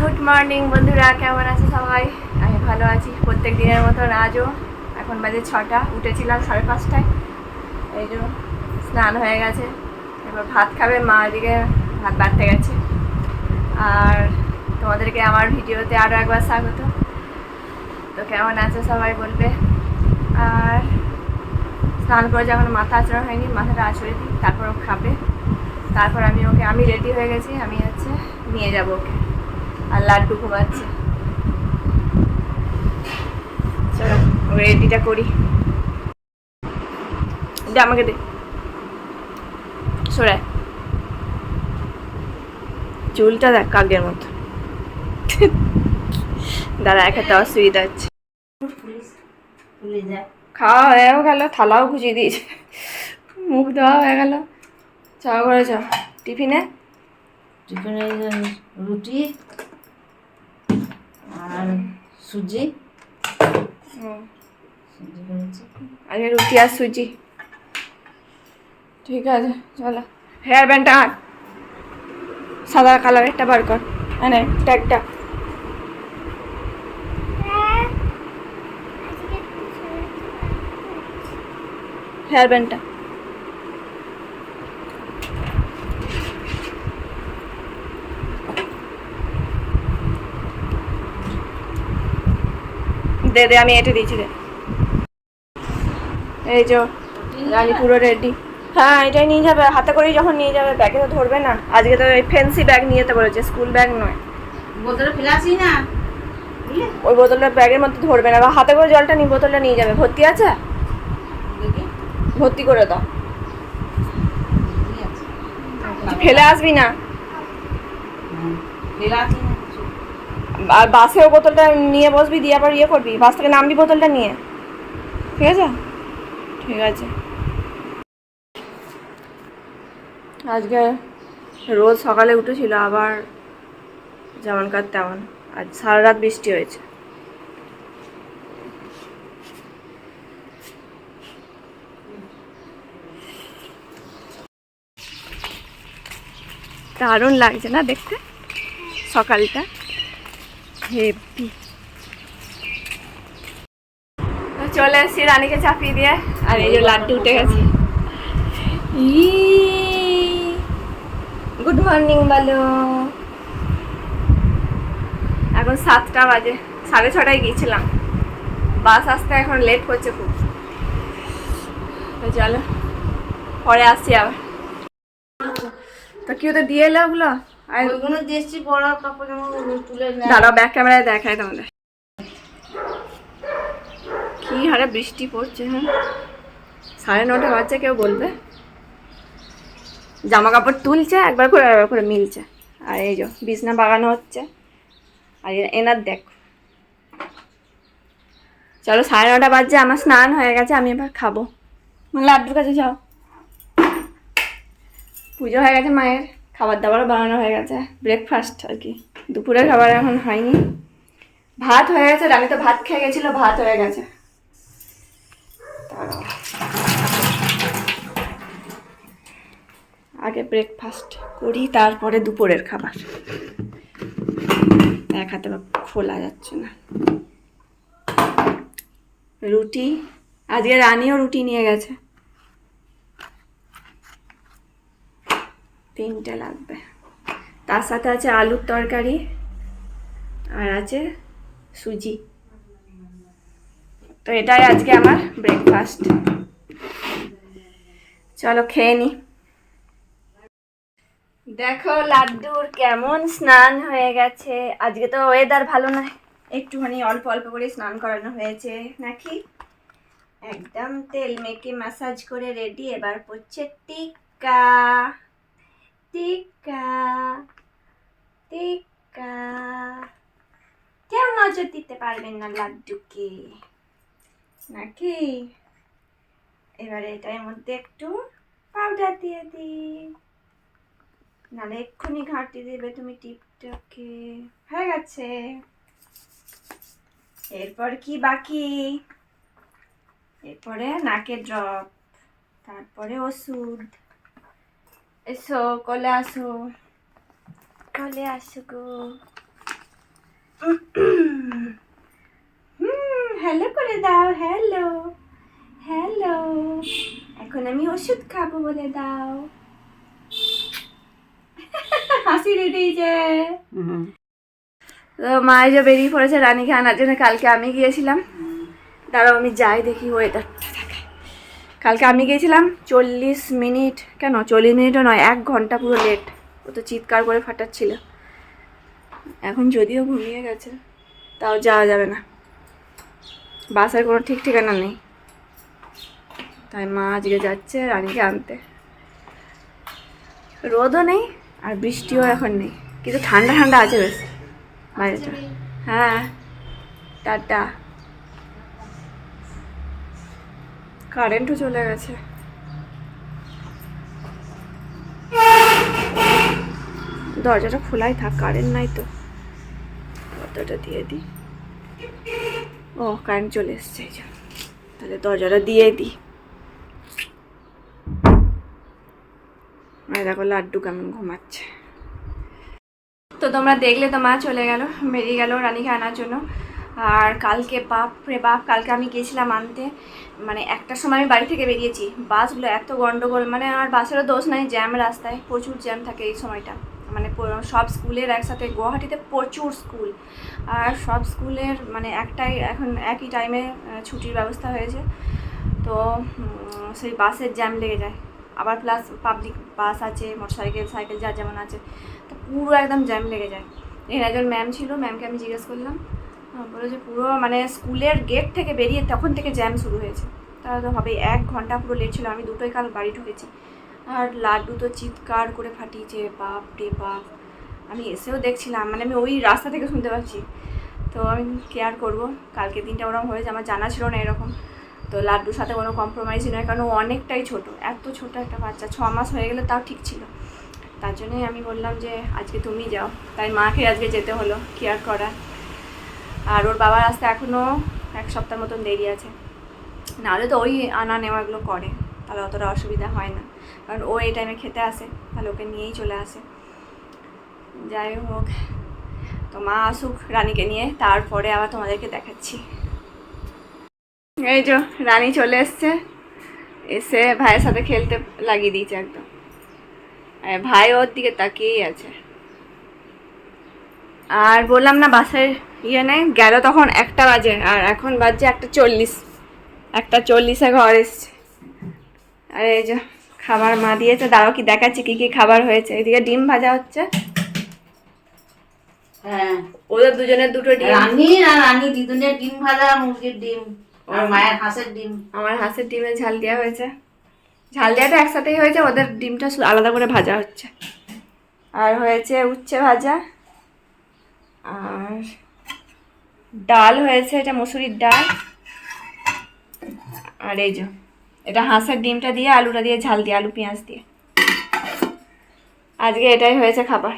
Good morning বন্ধুরা, কেমন আছে সবাই? আমি ভালো আছি। প্রত্যেক দিনের মতন আজও এখন বাজে ছটা, উঠেছিলাম সাড়ে পাঁচটায়। এই যে স্নান হয়ে গেছে। এবার ভাত খাবে, মা এদিকে ভাত বাড়তে গেছে। আর তোমাদেরকে আমার ভিডিওতে আরও একবার স্বাগত। তো কেমন আছে সবাই বলবে। আর স্নান করে যখন মাথা আচড়া হয়নি, মাথাটা আচড়ে দিই, তারপর খাবে। তারপর আমি ওকে, আমি রেডি হয়ে গেছি, আমি হচ্ছে নিয়ে যাব ওকে। আর লাড্ডু ঘুমাচ্ছে। চলো, রেডিটা করি। দে আমাকে দে। সরায় চুলটা দেখ কাকের মতো। দাদা এক একটা অসুবিধা হচ্ছে খাওয়া হয়েও গেল, থালাও খুঁজিয়ে দিয়েছে। মুখ দেওয়া হয়ে গেল। চা করে চ। টিফিনে? টিফিনে রুটি। আর সুজি। আগে রুটি আর সুজি। ঠিক আছে চলো। হেয়ার ব্যান্ডটা আন। সাদা কালারেরটা বার কর। মানে ট্যাগটা হেয়ার ব্যান্ডটা দে দে আমি এটে দিয়েছি দে। এই যে রানী পুরো রেডি হ্যাঁ এটাই নিয়ে যাবে। হাতে করেই যখন নিয়ে যাবে ব্যাগে তো ধরবে না। আজকে তো এই ফ্যান্সি ব্যাগ নিয়ে যেতে বলেছে স্কুল ব্যাগ নয়। বোতলে ফেলে আসি না? ওই বোতলটা ব্যাগের মধ্যে ধরবে না। বা হাতে করে জলটা নিয়ে বোতলটা নিয়ে যাবে। ভর্তি আছে? ভর্তি করে দাও। ফেলে আসবি না। হুম, ফেলে আসি না। আর বাসেও বোতলটা নিয়ে বসবি, দিয়ে আবার ইয়ে করবি, বাস থেকে নামবি বোতলটা নিয়ে। ঠিক আছে? ঠিক আছে। আজকে রোজ সকালে উঠেছিল, আবার যেমনকার তেমন। আজ সারা রাত বৃষ্টি হয়েছে। দারুণ লাগছে না দেখতে? সকালটা। হেভি চলে এসছি রানীকে চাপিয়ে দিয়ে। আর এই যে লাড্ডু উঠে গেছে। গুড মর্নিং বলো। এখন সাতটা বাজে, সাড়ে ছটায় গিয়েছিলাম। বাস আসতে এখন লেট করছে খুব। চলো, পরে আসছি আবার। তো কি ওদের দিয়ে এলো ওগুলো? আর ওইগুলো দিয়েছি বড় কাপড় জামা তুলে দাঁড়াও ব্যাক ক্যামেরায় দেখায় তোমাদের। কি হারে বৃষ্টি পড়ছে হ্যাঁ? সাড়ে নটা বাজছে কেউ বলবে? জামা কাপড় তুলছে একবার করে একবার করে মিলছে। আর এই যে বিছনা বাগানো হচ্ছে। আর এনার দেখ। চলো সাড়ে নটা বাজছে আমার স্নান হয়ে গেছে আমি এবার খাব। লাড্ডুর কাছে যাও। পুজো হয়ে গেছে মায়ের। খাবার দাবারও বানানো হয়ে গেছে। ব্রেকফাস্ট আর কি। দুপুরের খাবার এখন হয়নি। ভাত হয়ে গেছে আমি তো ভাত খেয়ে গেছিল, ভাত হয়ে গেছে। আগে ব্রেকফাস্ট করি, তারপরে দুপুরের খাবার। এক হাতে খোলা যাচ্ছে না। রুটি, আজকে রানিও রুটি নিয়ে গেছে। তিনটে লাগবে। তার সাথে আছে আলুর তরকারি আর আছে সুজি। তো এটাই আজকে আমার ব্রেকফাস্ট চলো খেয়ে নি। দেখো লাড্ডুর কেমন স্নান হয়ে গেছে। আজকে তো ওয়েদার ভালো নয়। একটুখানি অল্প অল্প করে স্নান করানো হয়েছে নাকি? একদম তেল মেখে ম্যাসাজ করে রেডি এবার পড়ছে টিকা টিকা টিকা কেউ নজর দিতে পারবেন না লাড্ডুকে? নাকি? এবারে এটার মধ্যে একটু পাউডার দিয়ে দিই নাহলে এক্ষুনি ঘাঁটি দেবে তুমি টিপটাকে হয়ে গেছে। এরপর কি বাকি? এরপরে নাকে ড্রপ তারপরে ওষুধ। এসো কোলে আসো। কোলে আসো গো হ্যালো করে দাও হ্যালো হ্যালো এখন আমি ওষুধ খাব বলে দাও। হাসি দিয়েছে তো মা এই যে বেরিয়ে পড়েছে রানীকে আনার জন্য কালকে আমি গিয়েছিলাম। দাঁড়াও আমি যাই দেখি ওয়েদারটা কালকে আমি গিয়েছিলাম চল্লিশ মিনিট, কেন চল্লিশ মিনিটও নয়, এক ঘণ্টা পুরো লেট ও তো চিৎকার করে ফাটাচ্ছিল। এখন যদিও ঘুমিয়ে গেছে, তাও যাওয়া যাবে না। বাসের কোনো ঠিক ঠিকানা নেই। তাই মা আজকে যাচ্ছে রানীকে আনতে। রোদও নেই আর বৃষ্টিও এখন নেই, কিন্তু ঠান্ডা ঠান্ডা আছে বেশ। বাইরেটা হ্যাঁ টাটা। কারেন্টও চলে গেছে। দরজাটা খোলাই থাক, কারেন্ট নাই তো। দরজাটা দিয়ে দিই। ও, কারেন্ট চলে এসছে, এই তাহলে দরজাটা দিয়ে দিই। আর দেখো, লাড্ডু কেমন ঘুমাচ্ছে। তো তোমরা দেখলে তো মা চলে গেল, বেরিয়ে গেল রানীকে আনার জন্য। আর কালকে বাপ রে বাপ, কালকে আমি গেছিলাম আনতে। মানে একটার সময় আমি বাড়ি থেকে বেরিয়েছি। বাসগুলো এত গন্ডগোল মানে আমার বাসেরও দোষ নাই, জ্যাম রাস্তায় প্রচুর জ্যাম থাকে এই সময়টা। মানে সব স্কুলের একসাথে, গুয়াহাটিতে প্রচুর স্কুল। আর সব স্কুলের মানে একটাই এখন একই টাইমে ছুটির ব্যবস্থা হয়েছে। তো সেই বাসের জ্যাম লেগে যায়। আবার প্লাস পাবলিক বাস আছে মোটরসাইকেল সাইকেল যার যেমন আছে। তো পুরো একদম জ্যাম লেগে যায়। এর একজন ম্যাম ছিল ম্যামকে আমি জিজ্ঞেস করলাম বলল যে পুরো মানে স্কুলের গেট থেকে বেরিয়ে তখন থেকে জ্যাম শুরু হয়েছে। তাহলে তো হবে এক ঘণ্টা পুরো লেট ছিল, আমি দুটোই কাল বাড়ি ঢুকেছি। আর লাড্ডু তো চিৎকার করে ফাটিয়েছে, বাপ রে বাপ। আমি এসেও দেখছিলাম মানে আমি ওই রাস্তা থেকে শুনতে পাচ্ছি। তো আমি কেয়ার করব কালকে দিনটা ওরকম হয়েছে, আমার জানা ছিল না এরকম। তো লাড্ডুর সাথে কোনো কম্প্রোমাইজই নয়, কারণ ও অনেকটাই ছোট, এত ছোট একটা বাচ্চা, ছ মাস হয়ে গেলে তাও ঠিক ছিল। তার জন্যই আমি বললাম যে, আজকে তুমি যাও। তাই মাকে আজকে যেতে হলো কেয়ার করা আর ওর বাবার আসতে এখনও এক সপ্তাহ মতন দেরি আছে। নাহলে তো ওই আনা নেওয়াগুলো করে, তাহলে অতটা অসুবিধা হয় না। কারণ ও এই টাইমে খেতে আসে, তাহলে ওকে নিয়েই চলে আসে। যাই হোক, তো মা আসুক রানীকে নিয়ে, তারপরে আবার তোমাদেরকে দেখাচ্ছি। এই যে রানী চলে এসছে, এসে ভাইয়ের সাথে খেলতে লাগিয়ে দিয়েছে একদম। ভাই ওর দিকে তাকিয়েই আছে। আর বললাম না বাসের ইয়ে নেই। গেল তখন একটা বাজে আর এখন বাজছে একটা চল্লিশ। একটা চল্লিশে ঘর এসছে। আর এই যে খাবার মা দিয়েছে দাঁড়াও কি দেখাচ্ছি কি কি খাবার হয়েছে। এদিকে ডিম ভাজা হচ্ছে। হ্যাঁ ওদের দুজনের দুটো ডিম। রানী আর রানী দিদুনের ডিম ভাজা মুরগির ডিম আর মায়ের হাঁসের ডিম। আমার হাঁসের ডিমে ঝাল দেওয়া হয়েছে। ঝাল দেওয়াটা একসাথেই হয়েছে ওদের ডিমটা আলাদা করে ভাজা হচ্ছে। আর হয়েছে উচ্ছে ভাজা। আর ডাল হয়েছে, এটা মুসুরির ডাল। আর এই যে, এটা হাঁসের ডিমটা দিয়ে, আলুটা দিয়ে, ঝাল দিয়ে, আলু, পেঁয়াজ দিয়ে। আজকে এটাই হয়েছে খাবার।